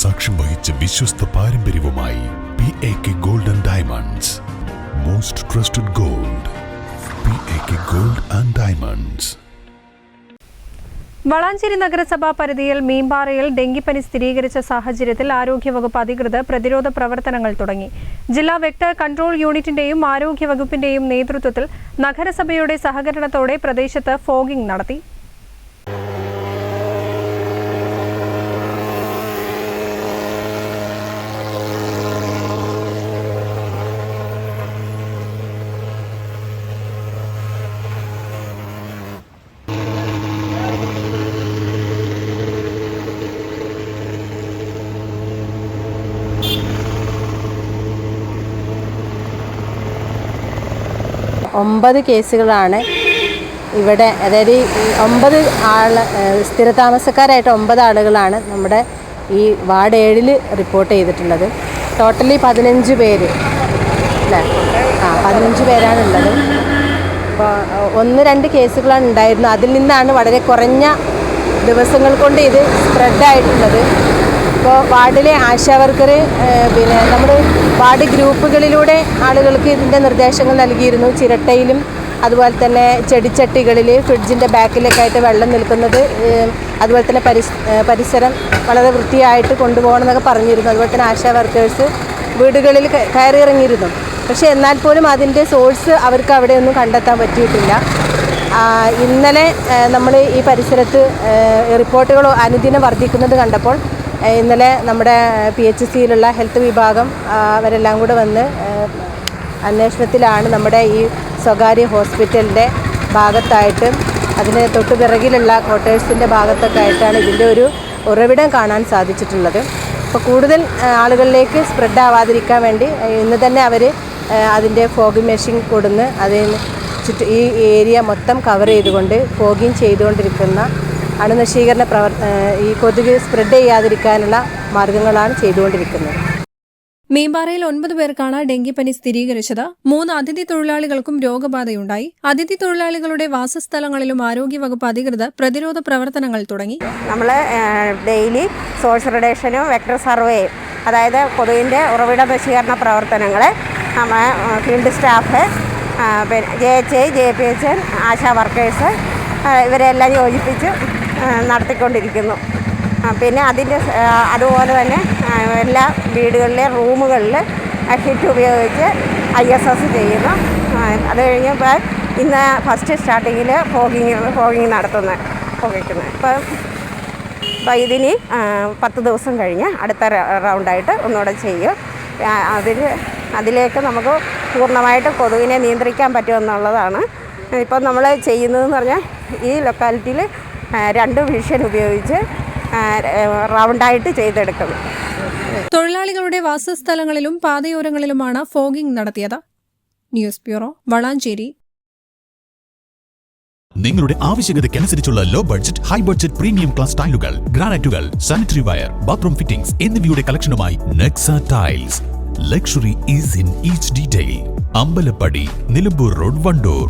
സാക്ഷ്യം വഹിച്ച വിശ്വസ്ത പാരമ്പര്യവുമായി P A K gold and diamonds most trusted gold P A K gold and diamonds Valanchery നഗരസഭാ പരിധിയിൽ മീമ്പാറയിൽ ഡെങ്കിപ്പനി സ്ഥിരീകരിച്ച സാഹചര്യത്തിൽ ആരോഗ്യവകുപ്പ് അധികൃതർ പ്രതിരോധ പ്രവർത്തനങ്ങൾ തുടങ്ങി. ജില്ലാ വെക്ടർ കൺട്രോൾ യൂണിറ്റിന്റെയും ആരോഗ്യവകുപ്പിന്റെയും നേതൃത്വത്തിൽ നഗരസഭയുടെ സഹകരണത്തോടെ പ്രദേശത്ത് ഫോഗിംഗ് നടത്തി. ഒമ്പത് കേസുകളാണ് ഇവിടെ. അതായത് ഒമ്പത് ആൾ സ്ഥിരതാമസക്കാരായിട്ട് ഒമ്പത് ആളുകളാണ് നമ്മുടെ ഈ വാർഡ് ഏഴിൽ റിപ്പോർട്ട് ചെയ്തിട്ടുള്ളത്. ടോട്ടലി പതിനഞ്ച് പേര് അല്ലേ? ആ പതിനഞ്ച് പേരാണുള്ളത്. അപ്പോൾ ഒന്ന് രണ്ട് കേസുകളാണ് ഉണ്ടായിരുന്നത്. അതിൽ നിന്നാണ് വളരെ കുറഞ്ഞ ദിവസങ്ങൾ കൊണ്ട് ഇത് സ്പ്രെഡായിട്ടുള്ളത് ഇപ്പോൾ വാർഡിലെ ആശാവർക്കർ പിന്നെ നമ്മൾ വാർഡ് ഗ്രൂപ്പുകളിലൂടെ ആളുകൾക്ക് ഇതിന്റെ നിർദ്ദേശങ്ങൾ നൽകിയിരുന്നു. ചിരട്ടയിലും അതുപോലെ തന്നെ ചെടിച്ചട്ടികളിൽ ഫ്രിഡ്ജിന്റെ ബാക്കിലൊക്കെ ആയിട്ട് വെള്ളം നിൽക്കുന്നത് അതുപോലെ തന്നെ പരിസ് പരിസരം വളരെ വൃത്തിയായിട്ട് കൊണ്ടുപോകണം എന്നൊക്കെ പറഞ്ഞിരുന്നു. അതുപോലെ തന്നെ ആശാ വർക്കേഴ്സ് വീടുകളിൽ കയറിയിറങ്ങിയിരുന്നു പക്ഷേ എന്നാൽ പോലും അതിന്റെ സോഴ്സ് അവർക്ക് അവിടെയൊന്നും കണ്ടെത്താൻ പറ്റിയിട്ടില്ല. ഇന്നലെ നമ്മൾ ഈ പരിസരത്ത് റിപ്പോർട്ടുകൾ അനുദിനം വർദ്ധിക്കുന്നത് കണ്ടപ്പോൾ ഇന്നലെ നമ്മുടെ പി എച്ച് സിയിലുള്ള ഹെൽത്ത് വിഭാഗം അവരെല്ലാം കൂടെ വന്ന് അന്വേഷണത്തിലാണ് നമ്മുടെ ഈ സ്വകാര്യ ഹോസ്പിറ്റലിന്റെ ഭാഗത്തായിട്ട് അതിന് തൊട്ട് പിറകിലുള്ള ക്വാർട്ടേഴ്സിന്റെ ഭാഗത്തൊക്കെ ആയിട്ടാണ് ഇതിന്റെ ഒരു ഉറവിടം കാണാൻ സാധിച്ചിട്ടുള്ളത്. അപ്പോൾ കൂടുതൽ ആളുകളിലേക്ക് സ്പ്രെഡ് ആവാതിരിക്കാൻ വേണ്ടി ഇന്ന് തന്നെ അവർ അതിന്റെ ഫോഗ് മെഷീൻ കൊടുന്ന് അതിന് ചുറ്റും ഈ ഏരിയ മൊത്തം കവർ ചെയ്തുകൊണ്ട് ഫോഗിങ് ചെയ്തുകൊണ്ടിരിക്കുന്ന അണുനശീകരണ പ്രവർ ഈ കൊതുക് സ്പ്രെഡ് ചെയ്യാതിരിക്കാനുള്ള മാർഗങ്ങളാണ് ചെയ്തുകൊണ്ടിരിക്കുന്നത്. മീമ്പാറയിൽ ഒൻപത് പേർക്കാണ് ഡെങ്കിപ്പനി സ്ഥിരീകരിച്ചത്. മൂന്ന് അതിഥി തൊഴിലാളികൾക്കും രോഗബാധയുണ്ടായി. അതിഥി തൊഴിലാളികളുടെ വാസസ്ഥലങ്ങളിലും ആരോഗ്യവകുപ്പ് അധികൃതർ പ്രതിരോധ പ്രവർത്തനങ്ങൾ തുടങ്ങി. നമ്മൾ ഡെയിലി സോഴ്സ് റിഡക്ഷനും വെക്ടർ സർവേയും അതായത് കൊതുകിന്റെ ഉറവിട നശീകരണ പ്രവർത്തനങ്ങൾ നമ്മൾ ഫീൽഡ് സ്റ്റാഫ് പിന്നെ J H I J P H N ASHA workers ഇവരെല്ലാം യോജിപ്പിച്ച്. നടത്തിക്കൊണ്ടിരിക്കുന്നു. പിന്നെ അതിന്റെ അതുപോലെ തന്നെ എല്ലാ വീടുകളിലെ റൂമുകളിൽ ഹിറ്റ് ഉപയോഗിച്ച് ഐ എസ് എസ് ചെയ്യുന്നു. അത് കഴിഞ്ഞപ്പോൾ ഇന്ന് ഫസ്റ്റ് സ്റ്റാർട്ടിങ്ങിൽ ഫോഗിങ് ഫോഗിങ് നടത്തുന്നത് ഫോഗിക്കുന്നത് ഇപ്പം അപ്പോൾ ഇതിന് പത്ത് ദിവസം കഴിഞ്ഞ് അടുത്ത റൗണ്ടായിട്ട് ഒന്നുകൂടെ ചെയ്യും. അതിൽ അതിലേക്ക് നമുക്ക് പൂർണമായിട്ട് കൊതുകിനെ നിയന്ത്രിക്കാൻ പറ്റുമെന്നുള്ളതാണ്. ഇപ്പം നമ്മൾ ചെയ്യുന്നതെന്ന് പറഞ്ഞാൽ ഈ ലൊക്കാലിറ്റിയിൽ രണ്ട് വിഷൻ ഉപയോഗിച്ച് റൗണ്ടായിട്ട് ചെയ്തെടുക്കും. തൊഴിലാളികളുടെ വാസസ്ഥലങ്ങളിലും പാതയോരങ്ങളിലുമാണ് ഫോഗിംഗ് നടത്തിയത്. News bureau Valanchery. നിങ്ങളുടെ ആവശ്യകതയ്ക്കനുസരിച്ചുള്ള low budget high budget premium class ടൈലുകൾ ഗ്രാനൈറ്റുകൾ സാനിറ്ററി വയർ ബാത്റൂം ഫിറ്റിംഗ്സ് എന്നിവയുടെ കളക്ഷനുമായി Nexa tiles luxury is in each detail Ambalappadi Nilambur road Wandoor.